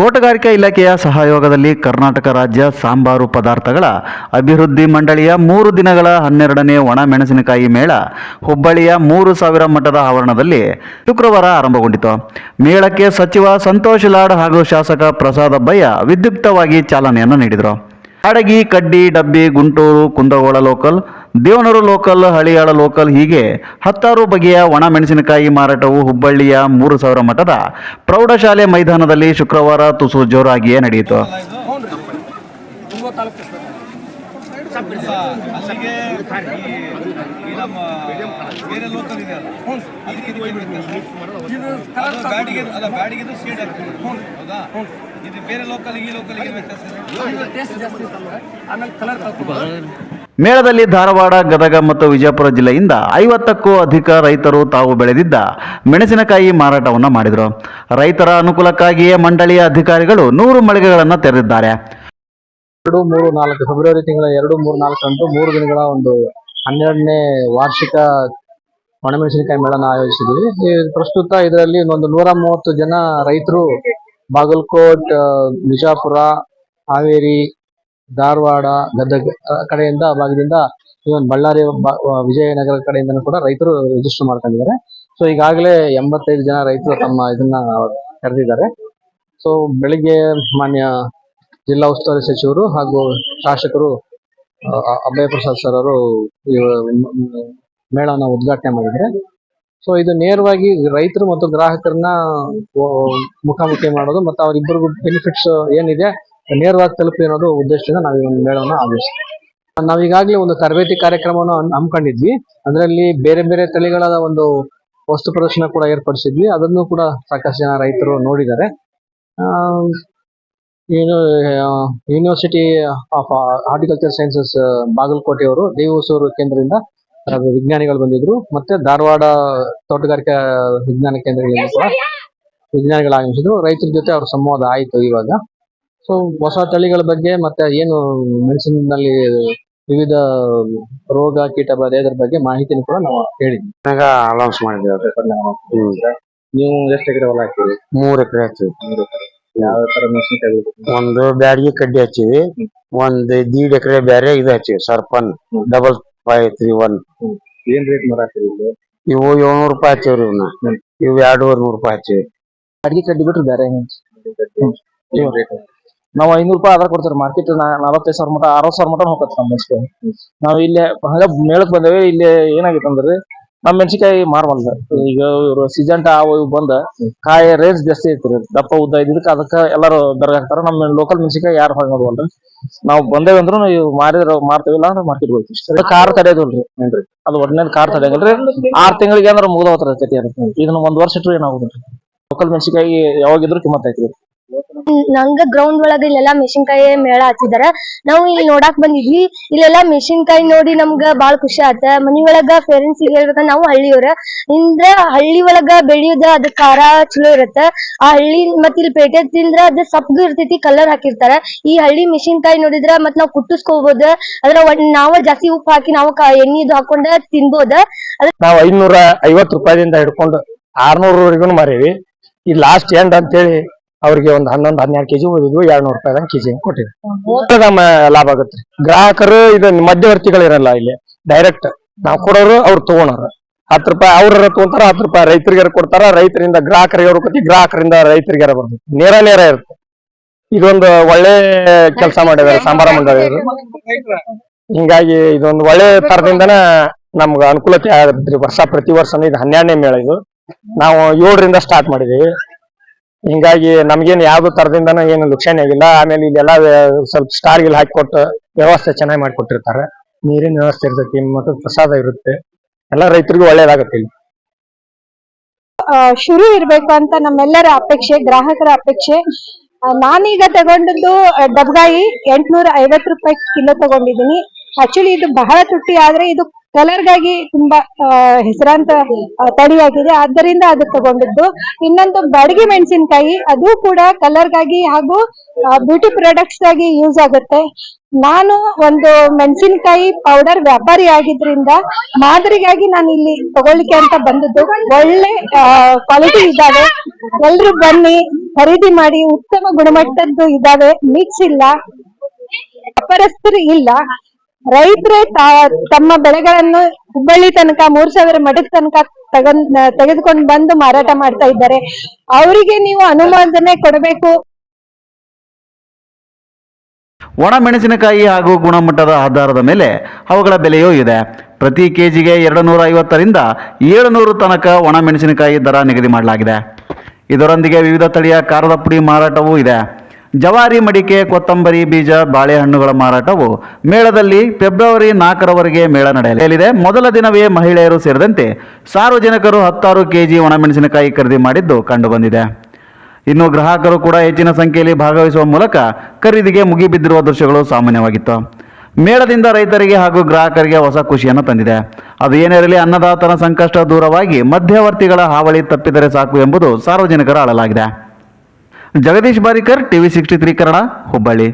ತೋಟಗಾರಿಕಾ ಇಲಾಖೆಯ ಸಹಯೋಗದಲ್ಲಿ ಕರ್ನಾಟಕ ರಾಜ್ಯ ಸಾಂಬಾರು ಪದಾರ್ಥಗಳ ಅಭಿವೃದ್ಧಿ ಮಂಡಳಿಯ ಮೂರು ದಿನಗಳ ಹನ್ನೆರಡನೇ ಒಣ ಮೆಣಸಿನಕಾಯಿ ಮೇಳ ಹುಬ್ಬಳ್ಳಿಯ ಮೂರು ಸಾವಿರ ಮಠದ ಆವರಣದಲ್ಲಿ ಶುಕ್ರವಾರ ಆರಂಭಗೊಂಡಿತು. ಮೇಳಕ್ಕೆ ಸಚಿವ ಸಂತೋಷ್ ಲಾಡ್ ಹಾಗೂ ಶಾಸಕ ಪ್ರಸಾದ್ ಅಬ್ಬಯ್ಯ ವಿದ್ಯುಕ್ತವಾಗಿ ಚಾಲನೆಯನ್ನು ನೀಡಿದರು. ಅಡಗಿ ಕಡ್ಡಿ, ಡಬ್ಬಿ, Guntur, Kundagol local Devanur local, Haliyal local ಹೀಗೆ ಹತ್ತಾರು ಬಗೆಯ ಒಣ ಮೆಣಸಿನಕಾಯಿ ಮಾರಾಟವು ಹುಬ್ಬಳ್ಳಿಯ ಮೂರು ಸಾವಿರ ಮಠದ ಪ್ರೌಢಶಾಲೆ ಮೈದಾನದಲ್ಲಿ ಶುಕ್ರವಾರ ತುಸು ಜೋರಾಗಿಯೇ ನಡೆಯಿತು ಲೋಕಲ್ ಇದೆ ಬೇರೆ ಲೋಕಲ್ ಈ ಇದೆ? ಮೇಳದಲ್ಲಿ ಧಾರವಾಡ, ಗದಗ ಮತ್ತು ವಿಜಯಪುರ ಜಿಲ್ಲೆಯಿಂದ ಐವತ್ತಕ್ಕೂ ಅಧಿಕ ರೈತರು ತಾವು ಬೆಳೆದಿದ್ದ ಮೆಣಸಿನಕಾಯಿ ಮಾರಾಟವನ್ನು ಮಾಡಿದರು. ರೈತರ ಅನುಕೂಲಕ್ಕಾಗಿಯೇ ಮಂಡಳಿಯ ಅಧಿಕಾರಿಗಳು ನೂರು ಮಳಿಗೆಗಳನ್ನು ತೆರೆದಿದ್ದಾರೆ. ಎರಡು, ಮೂರು, ನಾಲ್ಕು, ಫೆಬ್ರವರಿ ತಿಂಗಳ ಎರಡು, ಮೂರು ನಾಲ್ಕರಂದು ಮೂರು ದಿನಗಳ ಒಂದು ಹನ್ನೆರಡನೇ ವಾರ್ಷಿಕ ಒಣಮೆಣಸಿನಕಾಯಿ ಮೇಳನ ಆಯೋಜಿಸಿದ್ವಿ ಪ್ರಸ್ತುತ ಇದರಲ್ಲಿ ಒಂದು ನೂರ ಮೂವತ್ತು ಜನ ರೈತರು ಬಾಗಲಕೋಟ್ ಬಿಜಾಪುರ, ಹಾವೇರಿ ಧಾರವಾಡ, ಗದಗ ಕಡೆಯಿಂದ ಭಾಗದಿಂದ ಇವನ್ ಬಳ್ಳಾರಿ ವಿಜಯನಗರ ಕಡೆಯಿಂದನೂ ಕೂಡ ರೈತರು ರಿಜಿಸ್ಟರ್ ಮಾಡ್ಕೊಂಡಿದ್ದಾರೆ. ಸೊ ಈಗಾಗಲೇ ಎಂಬತ್ತೈದು ಜನ ರೈತರು ತಮ್ಮ ಇದನ್ನ ಕರೆದಿದ್ದಾರೆ. ಸೊ ಬೆಳಿಗ್ಗೆ ಮಾನ್ಯ ಜಿಲ್ಲಾ ಉಸ್ತುವಾರಿ ಸಚಿವರು ಹಾಗೂ ಶಾಸಕರು ಅಭಯ ಪ್ರಸಾದ್ ಸರ್ ಅವರು ಮೇಳನ ಉದ್ಘಾಟನೆ ಮಾಡಿದ್ದಾರೆ. ಸೊ ಇದು ನೇರವಾಗಿ ರೈತರು ಮತ್ತು ಗ್ರಾಹಕರನ್ನ ಮುಖಾಮುಖಿ ಮಾಡೋದು ಮತ್ತು ಅವರಿಬ್ಬರಿಗೂ ಬೆನಿಫಿಟ್ಸ್ ಏನಿದೆ ನೇರವಾಗಿ ತಲುಪಿ ಅನ್ನೋದು ಉದ್ದೇಶದಿಂದ ನಾವು ಈ ಒಂದು ಮೇಳವನ್ನು ನಾವು ಈಗಾಗಲೇ ಒಂದು ತರಬೇತಿ ಕಾರ್ಯಕ್ರಮವನ್ನು ಹಮ್ಮಿಕೊಂಡಿದ್ವಿ. ಅದರಲ್ಲಿ ಬೇರೆ ಬೇರೆ ತಳಿಗಳ ಒಂದು ವಸ್ತು ಪ್ರದರ್ಶನ ಕೂಡ ಏರ್ಪಡಿಸಿದ್ವಿ. ಅದನ್ನು ಕೂಡ ಸಾಕಷ್ಟು ಜನ ರೈತರು ನೋಡಿದ್ದಾರೆ. ಯೂನಿವರ್ಸಿಟಿ ಆಫ್ ಹಾರ್ಟಿಕಲ್ಚರ್ ಸೈನ್ಸಸ್ ಬಾಗಲಕೋಟೆಯವರು ದೇವಸೂರು ಕೇಂದ್ರದಿಂದ ವಿಜ್ಞಾನಿಗಳು ಬಂದಿದ್ರು. ಮತ್ತೆ ಧಾರವಾಡ ತೋಟಗಾರಿಕಾ ವಿಜ್ಞಾನ ಕೇಂದ್ರಗಳಿಂದ ಕೂಡ ವಿಜ್ಞಾನಿಗಳು ಆಗಮಿಸಿದ್ರು ರೈತರ ಜೊತೆ ಅವ್ರ ಸಂವಾದ ಆಯಿತು ಇವಾಗ. ಸೊ ಹೊಸ ತಳಿಗಳ ಬಗ್ಗೆ ಮತ್ತೆ ಏನು ಮೆಣಸಿನಲ್ಲಿ ವಿವಿಧ ರೋಗ ಕೀಟ ಬಾಧೆ ಅದ್ರ ಬಗ್ಗೆ ಮಾಹಿತಿನ ಕೂಡ ನಾವು ಹೇಳಿದ್ವಿ. ಮಾಡಿದ್ದೇವೆ ಹ್ಮ್. ನೀವು ಎಷ್ಟು ಎಕರೆ ಹೊಲ ಹಾಕಿರಿ ಮೂರ್ ಎಕರೆ ಹಚ್ಚಿವಿ ಯಾವ ತರ ಮೆಣಸಿನಕಾಯಿ ಒಂದು ಬ್ಯಾಡಗಿ ಕಡ್ಡಿ ಹಚ್ಚಿವಿ ಒಂದ್ ದೀಡ್ ಎಕರೆ ಬ್ಯಾರೆ ಇದು ಹಚ್ಚಿವಿ ಸರ್ಪನ್. ಡಬಲ್ ಫೈವ್ ತ್ರೀ ಒನ್ ಏನ್ ರೇಟ್ ಮರ ಹಾಕಿರಿ ಇವು ಏಳ್ನೂರು ರೂಪಾಯಿ ಹಚ್ಚಿವ್ರಿ ಇವನ್ನ ಇವು ಎರಡೂವರೆ ನೂರು ರೂಪಾಯಿ ಹಚ್ಚಿವಿ ಅಡಿಗೆ ಕಡ್ಡಿ ಬಿಟ್ರೆ ಬೇರೆ ನಾವು ಐನೂರು ರೂಪಾಯಿ ಆಧಾರ ಕೊಡ್ತಾರೆ ಮಾರ್ಕೆಟ್ ನಲವತ್ತೈದು ಸಾವಿರ ಮಟ ಅರವತ್ತು ಸಾವಿರ ಮಟ ಹೋಗತ್ತೆ ನಮ್ಮ ಮೆಣಸಿಕಾಯಿ ನಾವು ಇಲ್ಲೇ ಹಂಗ ಮೇಳಕ್ ಬಂದೇವಿ, ಇಲ್ಲಿ ಏನಾಗೈತೆ ನಮ್ಮ ಮೆಣಸಿನಕಾಯಿ ಮಾರವಲ್ದ. ಈಗ ಇವರು ಸೀಸನ್ ಅವು ಇವು ಬಂದ, ಕಾಯಿ ರೇಟ್ ಜಾಸ್ತಿ ಐತ್ರಿ ದಪ್ಪ ಉದ್ದ ಇದಕ್ಕೆ, ಅದಕ್ಕೆ ಎಲ್ಲಾರು ಬೆರಗ್ ನಮ್ಮ ಲೋಕಲ್ ಮೆಣಸಿನಕಾಯಿ ಯಾರು ಹೊರಗೆ ನೋಡುವಲ್ರಿ? ನಾವು ಬಂದೇವಿ ಅಂದ್ರೂ ಇವ್ ಮಾರಿದ್ರ, ಮಾರ್ತೇವಿ ಇಲ್ಲ ಅಂದ್ರೆ ಮಾರ್ಕೆಟ್ ಹೋಗ್ತೀವಿ ಕಾರ್ ತಡೆಯೋದಿಲ್ರಿ ಅದು ಒಡನೇ ಕಾರ್ ತಡೆಯಲ್ರಿ ಆರ್ ತಿಂಗಳಿಗೆ ಅಂದ್ರೆ ಮುಗಿದ ಹೋಗ್ತಾರ ಇದನ್ನ ಒಂದ್ ವರ್ಷ ಇಟ್ರು ಏನಾಗುದಿಲ್ಲ ಲೋಕಲ್ ಮೆಣಸಿನಕಾಯಿ ಯಾವಾಗಿದ್ರು ಕಿಮ್ಮತ್ ನಂಗ ಗ್ರೌಂಡ್ ಒಳಗ ಇಲ್ಲೆಲ್ಲಾ ಮೆಣಸಿನ್ಕಾಯಿ ಮೇಳ ಹಚ್ಚಿದಾರ. ನಾವು ಇಲ್ಲಿ ನೋಡಾಕ್ ಬಂದಿದ್ವಿ. ಇಲ್ಲೆಲ್ಲಾ ಮೆಣಸಿನ್ಕಾಯಿ ನೋಡಿ ನಮ್ಗ ಬಾಳ ಖುಷಿ ಆತ. ಮನಿ ಒಳಗ ಪೇರೆಂಟ್ಸ್ ಹೇಳ್ಬೇಕ ನಾವು ಹಳ್ಳಿಯವ್ರ. ಇಂದ್ರ ಹಳ್ಳಿ ಒಳಗ ಬೆಳೆಯುದ ಅದ ಖಾರ ಚಲೋ ಇರತ್ತ. ಆ ಹಳ್ಳಿ ಮತ್ ಇಲ್ಲಿ ಪೇಟೆ ತಿಂದ್ರ ಅದ ಸಪ್ಗ ಇರ್ತೈತಿ ಕಲರ್ ಹಾಕಿರ್ತಾರ. ಈ ಹಳ್ಳಿ ಮೆಣಸಿನ್ಕಾಯಿ ನೋಡಿದ್ರ ಮತ್ ನಾವ್ ಕುಟ್ಟಿಸ್ಕೋಬಹುದ ಅದ್ರ ನಾವ ಜಾಸ್ತಿ ಉಪ್ಪು ಹಾಕಿ ನಾವು ಎಣ್ಣಿ ಇದು ಹಾಕೊಂಡ ತಿನ್ಬೋದ. ನಾವ್ ಐನೂರ ಐವತ್ ರೂಪಾಯಿದಿಂದ ಹಿಡ್ಕೊಂಡು ಆರ್ನೂರವರೆಗೂ ಮಾರೀವಿ. ಈ ಲಾಸ್ಟ್ ಎಂಡ್ ಅಂತೇಳಿ ಅವ್ರಿಗೆ ಒಂದ್ ಹನ್ನೊಂದ್ ಹನ್ನೆರಡು ಕೆಜಿ ಓದಿದ್ವಿ ಎರಡ್ ನೂರು ರೂಪಾಯಿ ಕೆಜಿ ಕೊಟ್ಟಿವಿ ನಮ್ಮ ಲಾಭ ಆಗುತ್ತೆ. ಗ್ರಾಹಕರು ಇದು ಮಧ್ಯವರ್ತಿಗಳು ಇರಲ್ಲ ಇಲ್ಲಿ ಡೈರೆಕ್ಟ್ ನಾವ್ ಕೊಡೋರು ಅವ್ರು ತಗೊಳೋರು. ಹತ್ತು ರೂಪಾಯಿ ಅವ್ರ ತಗೊಂತಾರ ಹತ್ತು ರೂಪಾಯಿ ರೈತರಿಗೆ ಕೊಡ್ತಾರ ರೈತರಿಂದ ಗ್ರಾಹಕರಿಗೆ ಹೋಗ್ತಿ ಗ್ರಾಹಕರಿಂದ ರೈತರಿಗೆ ಬರ್ಬೇಕು. ನೇರ ನೇರ ಇರುತ್ತೆ. ಇದೊಂದು ಒಳ್ಳೆ ಕೆಲಸ ಮಾಡಿದ್ದಾರೆ ಸಂಬಾರ ಮಂಡಳಿ ಹಿಂಗಾಗಿ ಇದೊಂದು ಒಳ್ಳೆ ತರದಿಂದನ ನಮ್ಗ ಅನುಕೂಲತೆ ಆಗತ್ರಿ ವರ್ಷ ಪ್ರತಿ ವರ್ಷನೂ ಇದು ಹನ್ನೆರಡನೇ ಮೇಳ ಇದು. ನಾವು ಏಳರಿಂದ ಸ್ಟಾರ್ಟ್ ಮಾಡಿದೀವಿ ಹಿಂಗಾಗಿ ನಮ್ಗೇನ್ ಯಾವ್ದು ತರದಿಂದ ಏನು ಲುಕ್ಷಾನಿ ಆಗಿಲ್ಲ. ಆಮೇಲೆ ಇಲ್ಲೆಲ್ಲ ಸ್ವಲ್ಪ ಸ್ಟಾರ್ ಗಿಲ್ ಹಾಕಿಕೊಟ್ಟು ವ್ಯವಸ್ಥೆ ಚೆನ್ನಾಗಿ ಮಾಡಿಕೊಟ್ಟಿರ್ತಾರೆ. ನೀರಿನ ವ್ಯವಸ್ಥೆ ಇರ್ತೈತಿ, ಮತ್ತು ಪ್ರಸಾದ ಇರುತ್ತೆ. ಎಲ್ಲ ರೈತರಿಗೂ ಒಳ್ಳೇದಾಗತ್ತೆ ಇಲ್ಲಿ. ಶುರು ಇರ್ಬೇಕು ಅಂತ ನಮ್ಮೆಲ್ಲರ ಅಪೇಕ್ಷೆ, ಗ್ರಾಹಕರ ಅಪೇಕ್ಷೆ. ನಾನೀಗ ತಗೊಂಡಿದ್ದು ಡಬ್ಗಾಯಿ ಎಂಟ್ನೂರ ಐವತ್ತು ರೂಪಾಯಿ ಕಿಲೋ ತಗೊಂಡಿದ್ದೀನಿ. ಆಕ್ಚುಲಿ ಇದು ಬಹಳ ತುಟ್ಟಿ, ಆದ್ರೆ ಇದು ಕಲರ್ಗಾಗಿ ತುಂಬಾ ಹೆಸರಾಂತ ತಳಿಯಾಗಿದೆ. ಆದ್ದರಿಂದ ಅದು ತಗೊಂಡಿದ್ದು. ಇನ್ನೊಂದು ಬಾಡಿಗೆ ಮೆಣಸಿನಕಾಯಿ, ಅದು ಕೂಡ ಕಲರ್ಗಾಗಿ ಹಾಗೂ ಬ್ಯೂಟಿ ಪ್ರಾಡಕ್ಟ್ಸ್ ಆಗಿ ಯೂಸ್ ಆಗುತ್ತೆ. ನಾನು ಒಂದು ಮೆಣಸಿನಕಾಯಿ ಪೌಡರ್ ವ್ಯಾಪಾರಿ ಆಗಿದ್ರಿಂದ ಮಾದರಿಗಾಗಿ ನಾನು ಇಲ್ಲಿ ತಗೊಳ್ಳಿಕ್ಕೆ ಅಂತ ಬಂದದ್ದು. ಒಳ್ಳೆ ಕ್ವಾಲಿಟಿ ಇದ್ದಾವೆ. ಎಲ್ರು ಬನ್ನಿ, ಖರೀದಿ ಮಾಡಿ, ಉತ್ತಮ ಗುಣಮಟ್ಟದ್ದು ಇದಾವೆ ಮಿಕ್ಸ್ ಇಲ್ಲ. ವ್ಯಾಪಾರಸ್ಥರು ಇಲ್ಲ. ರೈತರೇ ತಮ್ಮ ಬೆಳೆಗಳನ್ನು ಹುಬ್ಬಳ್ಳಿ ತನಕ, ಮೂರ್ ಸಾವಿರ ಮಠದ ತನಕ ತಗೊಂಡ್ ತೆಗೆದುಕೊಂಡು ಬಂದು ಮಾರಾಟ ಮಾಡ್ತಾ ಇದ್ದಾರೆ. ಅವರಿಗೆ ನೀವು ಅನುಮೋದನೆ ಕೊಡಬೇಕು. ಒಣ ಮೆಣಸಿನಕಾಯಿ ಹಾಗೂ ಗುಣಮಟ್ಟದ ಆಧಾರದ ಮೇಲೆ ಅವುಗಳ ಬೆಲೆಯೂ ಇದೆ. ಪ್ರತಿ ಕೆಜಿಗೆ ಎರಡು ನೂರ ಐವತ್ತರಿಂದ ಏಳುನೂರು ತನಕ ಒಣ ಮೆಣಸಿನಕಾಯಿ ದರ ನಿಗದಿ ಮಾಡಲಾಗಿದೆ. ಇದರೊಂದಿಗೆ ವಿವಿಧ ತಳಿಯ ಖಾರದ ಪುಡಿ ಮಾರಾಟವೂ ಇದೆ. ಜವಾರಿ ಮಡಿಕೆ ಕೊತ್ತಂಬರಿ ಬೀಜ ಬಾಳೆಹಣ್ಣುಗಳ ಮಾರಾಟವು ಮೇಳದಲ್ಲಿ ಫೆಬ್ರವರಿ ನಾಲ್ಕರವರೆಗೆ ಮೇಳ ನಡೆಯಲಿದೆ. ಮೊದಲ ದಿನವೇ ಮಹಿಳೆಯರು ಸೇರಿದಂತೆ ಸಾರ್ವಜನಿಕರು ಹತ್ತಾರು ಕೆಜಿ ಒಣಮೆಣಸಿನಕಾಯಿ ಖರೀದಿ ಮಾಡಿದ್ದು ಕಂಡುಬಂದಿದೆ. ಇನ್ನು ಗ್ರಾಹಕರು ಕೂಡ ಹೆಚ್ಚಿನ ಸಂಖ್ಯೆಯಲ್ಲಿ ಭಾಗವಹಿಸುವ ಮೂಲಕ ಖರೀದಿಗೆ ಮುಗಿಬಿದ್ದಿರುವ ದೃಶ್ಯಗಳು ಸಾಮಾನ್ಯವಾಗಿತ್ತು. ಮೇಳದಿಂದ ರೈತರಿಗೆ ಹಾಗೂ ಗ್ರಾಹಕರಿಗೆ ಹೊಸ ಖುಷಿಯನ್ನು ತಂದಿದೆ. ಅದು ಏನಿರಲಿ ಅನ್ನದಾತನ ಸಂಕಷ್ಟ ದೂರವಾಗಿ ಮಧ್ಯವರ್ತಿಗಳ ಹಾವಳಿ ತಪ್ಪಿದರೆ ಸಾಕು ಎಂಬುದು ಸಾರ್ವಜನಿಕರ ಅಳಲಾಗಿದೆ. Jagadish Barikar TV sixty three Kannada Hubballi.